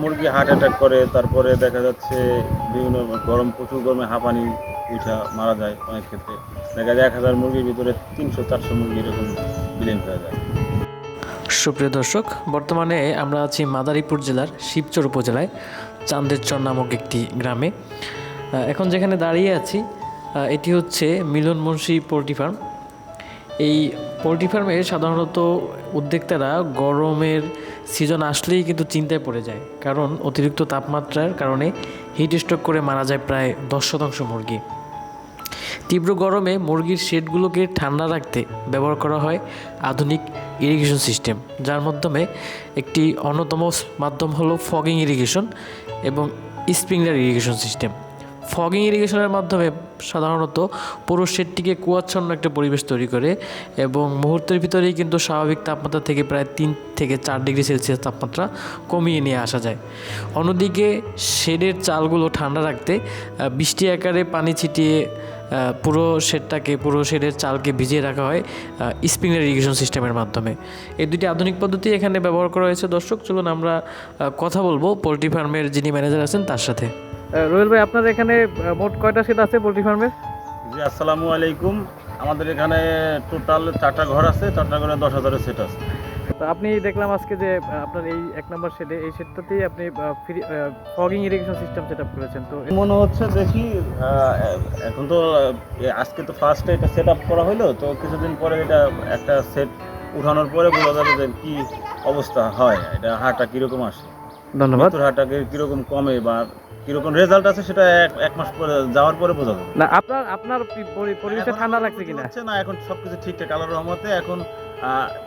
মুরগি heart attack করে, তারপরে দেখা যাচ্ছে বিভিন্ন গরম, প্রচুর গরমে হাঁপানি উঠা মারা যায় অনেক ক্ষেত্রে। দেখা যায় এক হাজার মুরগির ভিতরে তিনশো, চারশো মুরগি এরকম বিলীন হয়ে যায়। সুপ্রিয় দর্শক, বর্তমানে আমরা আছি মাদারীপুর জেলার শিবচর উপজেলায়, চান্দেরচর নামক একটি গ্রামে। এখন যেখানে দাঁড়িয়ে আছি এটি হচ্ছে মিলন মুন্সি পোলট্রি ফার্ম। এই পোলট্রি ফার্মে সাধারণত উদ্যোক্তারা গরমের সিজন আসলেই কিন্তু চিন্তায় পড়ে যায়। কারণ অতিরিক্ত তাপমাত্রার কারণে হিট স্ট্রোক করে মারা যায় প্রায় দশ শতাংশ মুরগি। তীব্র গরমে মুরগির শেডগুলোকে ঠান্ডা রাখতে ব্যবহার করা হয় আধুনিক ইরিগেশন সিস্টেম যার মাধ্যমে একটি অন্যতম মাধ্যম হলো ফগিং ইরিগেশন এবং স্প্রিংলার ইরিগেশন সিস্টেম ফগিং ইরিগেশনের মাধ্যমে সাধারণত পুরো শেডটিকে কুয়াচ্ছন্ন একটা পরিবেশ তৈরি করে এবং মুহূর্তের ভিতরেই কিন্তু স্বাভাবিক তাপমাত্রা থেকে প্রায় তিন থেকে চার ডিগ্রি সেলসিয়াস তাপমাত্রা কমিয়ে নিয়ে আসা যায়। অন্যদিকে শেডের চালগুলো ঠান্ডা রাখতে বৃষ্টি আকারে পানি ছিটিয়ে পুরো শেডটাকে পুরো শেডের চালকে ভিজিয়ে রাখা হয় স্প্রিংলার ইরিগেশন সিস্টেমের মাধ্যমে। এই দুটি আধুনিক পদ্ধতি এখানে ব্যবহার করা হয়েছে। দর্শক চলুন আমরা কথা বলব পোলট্রি ফার্মের যিনি ম্যানেজার আছেন তার সাথে। রোহেল ভাই আপনার এখানে মোট কয়টা শেড আছে পোলট্রি ফার্মের? জি আসসালামু আলাইকুম। আমাদের এখানে টোটাল চারটা ঘর আছে চারটা ঘরে দশ হাজারের সেট আছে। তো আপনি দেখলাম আজকে যে আপনার এই এক নম্বর শেডে এই শেডটাতেই আপনি free fogging irrigation system set up করেছেন। তো মনে হচ্ছে দেখি এখন তো আজকে তো ফার্স্টে এটা সেট আপ করা হলো তো কিছুদিন পরে এটা একটা সেট উঠানোর পরে বোঝা যাবে যে কি অবস্থা হয় এটা হাঁটা কীরকম আসে। ধন্যবাদ। মৃত্যুর হারটা কীরকম কমে বা কীরকম রেজাল্ট আছে সেটা এক এক মাস পরে যাওয়ার পরে বোঝা যাবে। না আপনার আপনার পরিবেশে ঠান্ডা লাগছে কিনা? না এখন সবকিছু ঠিকঠাক আল্লাহর রহমতে এখন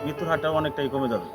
মৃত্যুর হারটা অনেকটাই কমে যাবে।